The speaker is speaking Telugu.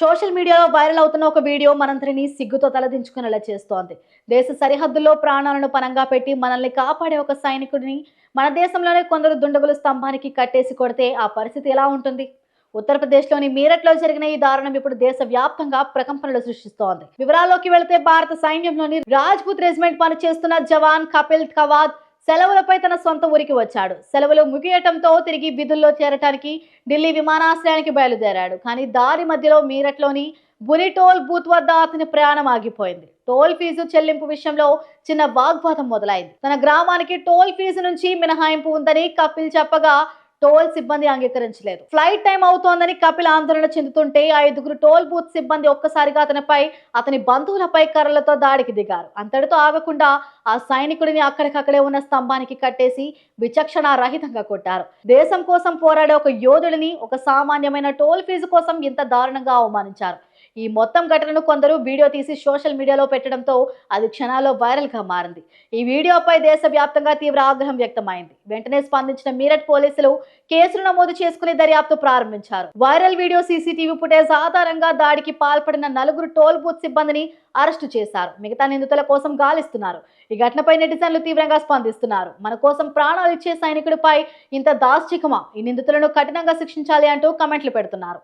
సోషల్ మీడియాలో వైరల్ అవుతున్న ఒక వీడియో మనందరినీ సిగ్గుతో తలదించుకునేలా చేస్తోంది. దేశ సరిహద్దుల్లో ప్రాణాలను పనంగా పెట్టి మనల్ని కాపాడే ఒక సైనికుడిని మన దేశంలోనే కొందరు దుండగులు స్తంభానికి కట్టేసి కొడితే ఆ పరిస్థితి ఎలా ఉంటుంది? ఉత్తరప్రదేశ్లోని మీరట్లో జరిగిన ఈ దారుణం ఇప్పుడు దేశ వ్యాప్తంగా ప్రకంపనలు సృష్టిస్తోంది. వివరాల్లోకి వెళితే భారత సైన్యంలోని రాజ్పుత్ రెజిమెంట్ పనిచేస్తున్న జవాన్ కపిల్ కవాద్ సెలవులపై తన సొంత ఊరికి వచ్చాడు. సెలవులు ముగియటంతో తిరిగి విధుల్లో చేరటానికి ఢిల్లీ విమానాశ్రయానికి బయలుదేరాడు. కానీ దారి మధ్యలో మీరట్లోని బుని టోల్ బూత్ వద్ద అతని ప్రయాణం ఆగిపోయింది. టోల్ ఫీజు చెల్లింపు విషయంలో చిన్న వాగ్వాదం మొదలైంది. తన గ్రామానికి టోల్ ఫీజు నుంచి మినహాయింపు ఉందని కపిల్ చెప్పగా టోల్ సిబ్బంది అంగీకరించలేదు. ఫ్లైట్ టైం అవుతోందని కపిల్ ఆందోళన చెందుతుంటే ఐదుగురు టోల్ బూత్ సిబ్బంది ఒక్కసారిగా అతనిపై అతని బంధువులపై కర్రలతో దాడికి దిగారు. అంతటితో ఆగకుండా ఆ సైనికుడిని అక్కడికక్కడే ఉన్న స్తంభానికి కట్టేసి విచక్షణ రహితంగా కొట్టారు. దేశం కోసం పోరాడే ఒక యోధుడిని ఒక సామాన్యమైన టోల్ ఫీజు కోసం ఇంత దారుణంగా అవమానించారు. ఈ మొత్తం ఘటనను కొందరు వీడియో తీసి సోషల్ మీడియాలో పెట్టడంతో అది క్షణాల్లో వైరల్గా మారింది. ఈ వీడియోపై దేశవ్యాప్తంగా తీవ్ర ఆగ్రహం వ్యక్తమైంది. వెంటనే స్పందించిన మీరట్ పోలీసులు కేసులు నమోదు చేసుకుని దర్యాప్తు ప్రారంభించారు. వైరల్ వీడియో సీసీటీవీ ఫుటేజ్ ఆధారంగా దాడికి పాల్పడిన నలుగురు టోల్ బూత్ సిబ్బందిని అరెస్టు చేశారు. మిగతా నిందితుల కోసం గాలిస్తున్నారు. ఈ ఘటనపై నెటిజన్లు తీవ్రంగా స్పందిస్తున్నారు. మన కోసం ప్రాణాలు ఇచ్చే సైనికుడిపై ఇంత దాష్టికమా? ఈ నిందితులను కఠినంగా శిక్షించాలి అంటూ కమెంట్లు పెడుతున్నారు.